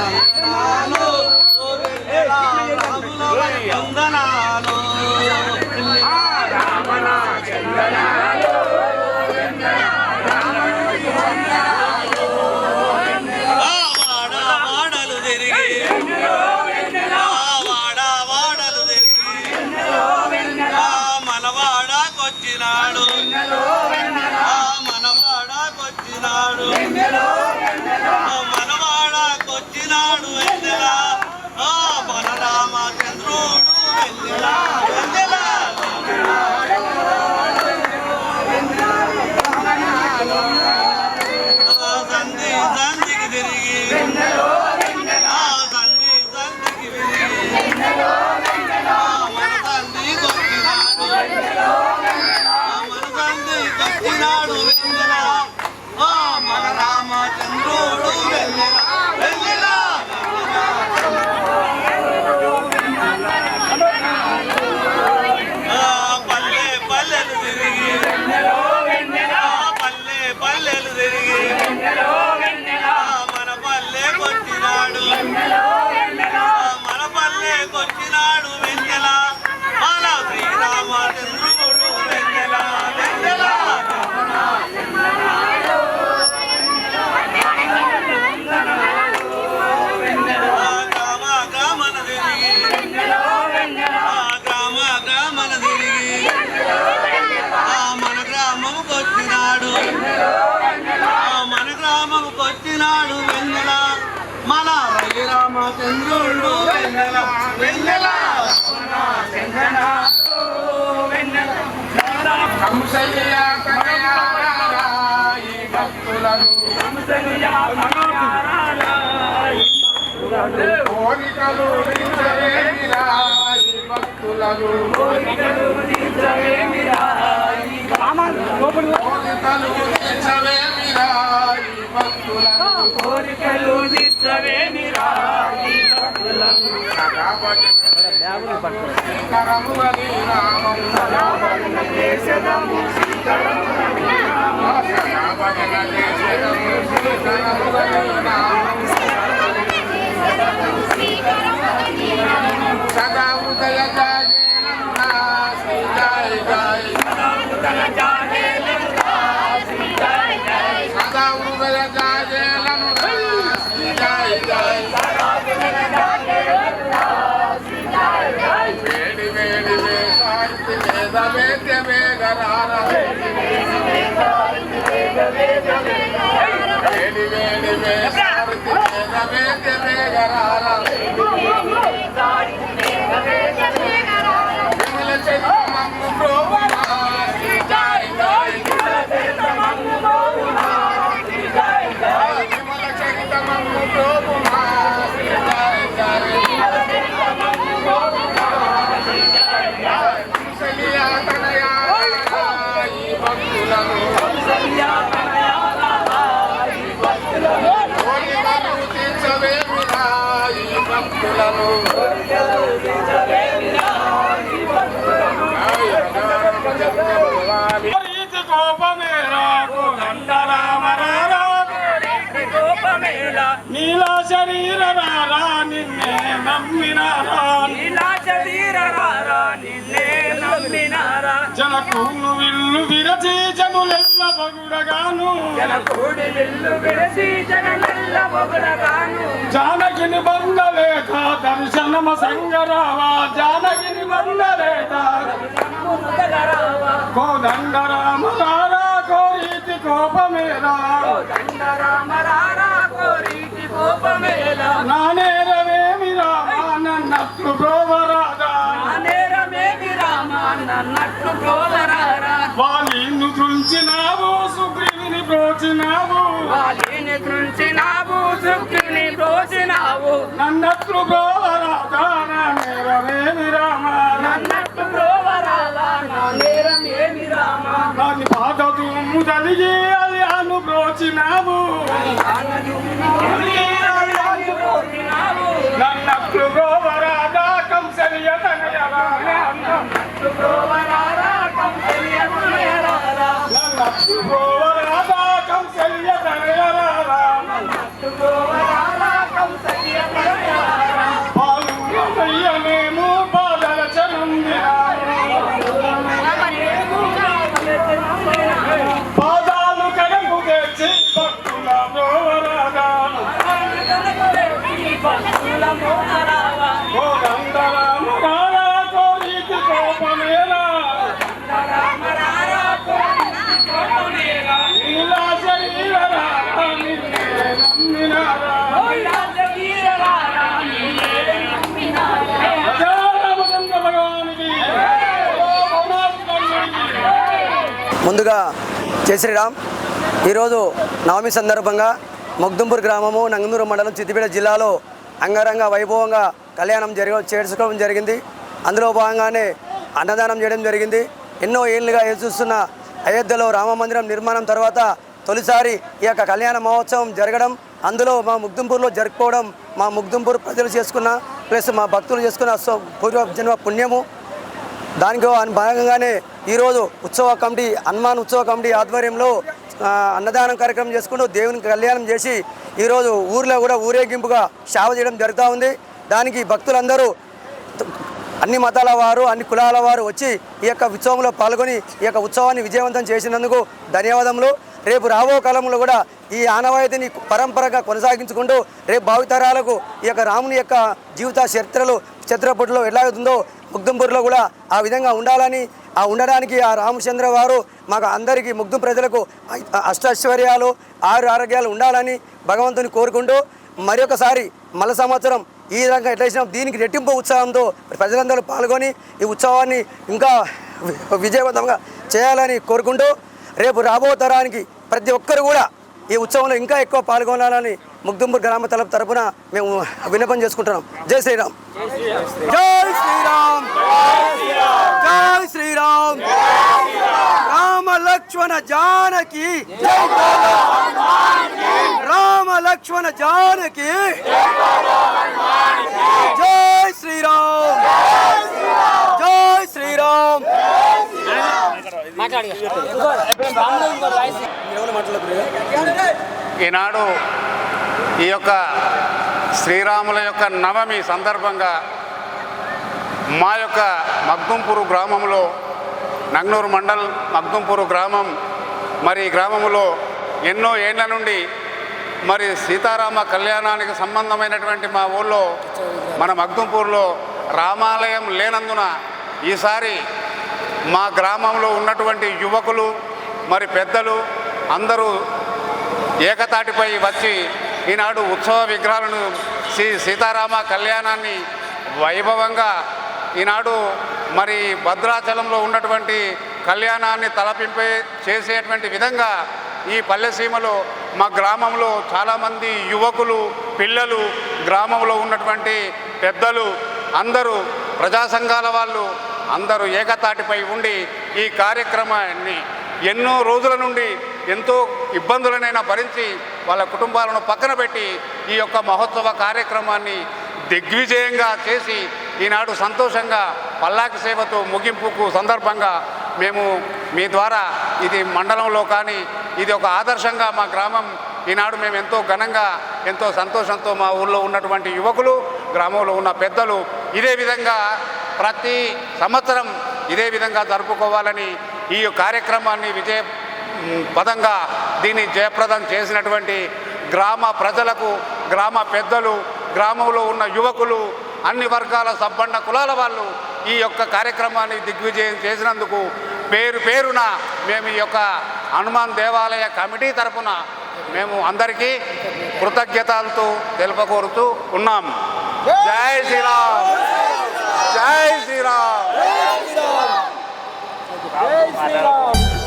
చందనాలు ఓ వెన్నెల రాముల వందనాలు ఆ వాడ వాడలు తిరిగి ఆ వాడ వాడలు తిరిగి ఆ మనవాడకొచ్చినాడు ఆ మనవాడకొచ్చినాడు ఆ మనవాడకొచ్చినాడు వెన్నెల ఆ బలరామచంద్రుడు వెన్నెల వెన్నెల ఆ సంధి సంధికి తిరిగి ఆ సంధి సంధికి తిరిగి ఆ మన సంధి కొట్టినాడు ఆ మన సంధి కొట్టినాడు వెన్నెల శ్రీరామచంద్రుడు వెన్నెల వెన్నెల కోరికలు తీర్చవేమిరా ఈ భక్తులను కోరికలు తీర్చవేమిరా ఈ కోరికలు భక్తులను సదా ఉదయ జయ జయ సదా ఉదయ జాగేలను శ్రీ జయ వేగరార వేడి వేడి భక్తులను నీలా శరీర రారా నిన్నే నమ్మినారా? ఇలా చదీరరారా నిన్నే నమ్మినారా జనకును విల్లు విరచి జనులెల్ల పగుడగాను జన కోడి విల్లు విడసి జనమెల్ల పొగడగాను జానకిని బందలేక దర్శనమ సంగరావా జానకిని ముగలరావా కోదండరామ రారా కోరీతి కోపమేరా. దండరామరారా కోరీతి నన్నట్లు ప్రోవరాదా నా నేరవేమి రామా నన్నట్లు ప్రోవరాలా నా నేరమేమి రామా దాని పాద దుమ్ము తలిగి అది అను నన్నట్లు ప్రోవరాదా కంసలియ తనయవా నన్నట్లు ప్రోవరాదా కంసలియ తనయరా కోదండరామ రారా కోరిక కోపమేలా నీలా శరీర రారా నిన్నే నమ్మినారా రాజారామచంద్ర భగవానికి ముందుగా జై శ్రీరామ్. ఈరోజు నవమి సందర్భంగా మొగ్దుంపూర్ గ్రామము నంగనూరు మండలం చిత్తిపేట జిల్లాలో అంగరంగ వైభవంగా కళ్యాణం జరగ చేసుకోవడం జరిగింది. అందులో భాగంగానే అన్నదానం చేయడం జరిగింది. ఎన్నో ఏళ్ళుగా ఎదురు చూస్తున్న అయోధ్యలో రామ మందిరం నిర్మాణం తర్వాత తొలిసారి ఈ యొక్క కళ్యాణ మహోత్సవం జరగడం అందులో మా ముగ్దుంపూర్లో జరుపుకోవడం మా ముగ్దుంపూర్ ప్రజలు చేసుకున్న ప్లస్ మా భక్తులు చేసుకున్న పూర్వ జన్మ పుణ్యము. దానికి భాగంగానే ఈరోజు ఉత్సవ కమిటీ హనుమాన్ ఉత్సవ కమిటీ ఆధ్వర్యంలో అన్నదానం కార్యక్రమం చేసుకుంటూ దేవునికి కళ్యాణం చేసి ఈరోజు ఊర్లో కూడా ఊరేగింపుగా సేవ చేయడం జరుగుతూ ఉంది. దానికి భక్తులందరూ అన్ని మతాల వారు అన్ని కులాల వారు వచ్చి ఈ యొక్క ఉత్సవంలో పాల్గొని ఈ యొక్క ఉత్సవాన్ని విజయవంతం చేసినందుకు ధన్యవాదములు. రేపు రాబో కాలంలో కూడా ఈ ఆనవాయితీని పరంపరగా కొనసాగించుకుంటూ రేపు భావితరాలకు ఈ యొక్క రాముని యొక్క జీవిత చరిత్రలు చిత్రపటిలో ఎలా అవుతుందో ముగ్దుంపూర్లో కూడా ఆ విధంగా ఉండాలని ఆ ఉండడానికి ఆ రామచంద్ర వారు మాకు అందరికీ ముగ్ధం ప్రజలకు అష్టైశ్వర్యాలు ఆరు ఆరోగ్యాలు ఉండాలని భగవంతుని కోరుకుంటూ మరొకసారి మల సంవత్సరం ఈ విధంగా ఎట్లా దీనికి రెట్టింపు ఉత్సాహంతో ప్రజలందరూ పాల్గొని ఈ ఉత్సవాన్ని ఇంకా విజయవంతంగా చేయాలని కోరుకుంటూ రేపు రాబో తరానికి ప్రతి ఒక్కరు కూడా ఈ ఉత్సవంలో ఇంకా ఎక్కువ పాల్గొనాలని ముగ్దుంబూర్ గ్రామ తరపు తరపున మేము విన్నపం చేసుకుంటున్నాం. జై శ్రీరామ్. జై శ్రీరామ్. జై శ్రీరామ్. రామ లక్ష్మణ జానకి. రామ లక్ష్మణ జానకి. జై శ్రీరామ్. జై శ్రీరామ్. ఈనాడు ఈ యొక్క శ్రీరాముల యొక్క నవమి సందర్భంగా మా యొక్క మగ్దుంపూరు గ్రామంలో నగ్నూరు మండల్ మగ్దుంపూరు గ్రామం మరి గ్రామంలో ఎన్నో ఏళ్ళ నుండి మరి సీతారామ కళ్యాణానికి సంబంధమైనటువంటి మా ఊళ్ళో మన మగ్దుంపూర్లో రామాలయం లేనందున ఈసారి మా గ్రామంలో ఉన్నటువంటి యువకులు మరి పెద్దలు అందరూ ఏకతాటిపై వచ్చి ఈనాడు ఉత్సవ విగ్రహాలను శ్రీ సీతారామ కళ్యాణాన్ని వైభవంగా ఈనాడు మరి భద్రాచలంలో ఉన్నటువంటి కళ్యాణాన్ని తలపింపే చేసేటువంటి విధంగా ఈ పల్లెసీమలో మా గ్రామంలో చాలామంది యువకులు పిల్లలు గ్రామంలో ఉన్నటువంటి పెద్దలు అందరూ ప్రజా సంఘాల వాళ్ళు అందరూ ఏకతాటిపై ఉండి ఈ కార్యక్రమాన్ని ఎన్నో రోజుల నుండి ఎంతో ఇబ్బందులనైనా భరించి వాళ్ళ కుటుంబాలను పక్కన పెట్టి ఈ యొక్క మహోత్సవ కార్యక్రమాన్ని దిగ్విజయంగా చేసి ఈనాడు సంతోషంగా పల్లాకి సేవతో ముగింపుకు సందర్భంగా మేము మీ ద్వారా ఇది మండలంలో కానీ ఇది ఒక ఆదర్శంగా మా గ్రామం ఈనాడు మేము ఎంతో ఘనంగా ఎంతో సంతోషంతో మా ఊళ్ళో ఉన్నటువంటి యువకులు గ్రామంలో ఉన్న పెద్దలు ఇదే విధంగా ప్రతి సంవత్సరం ఇదే విధంగా జరుపుకోవాలని ఈ కార్యక్రమాన్ని విజయ పదంగా దీన్ని జయప్రదం చేసినటువంటి గ్రామ ప్రజలకు గ్రామ పెద్దలు గ్రామంలో ఉన్న యువకులు అన్ని వర్గాల సబ్బండ కులాల వాళ్ళు ఈ యొక్క కార్యక్రమాన్ని దిగ్విజయం చేసినందుకు పేరు పేరున మేము ఈ యొక్క హనుమాన్ దేవాలయ కమిటీ తరపున మేము అందరికీ కృతజ్ఞతలతో తెలుపకోరుతూ ఉన్నాం. జై శ్రీరామ్! జై శ్రీరామ్! జై శ్రీరామ్!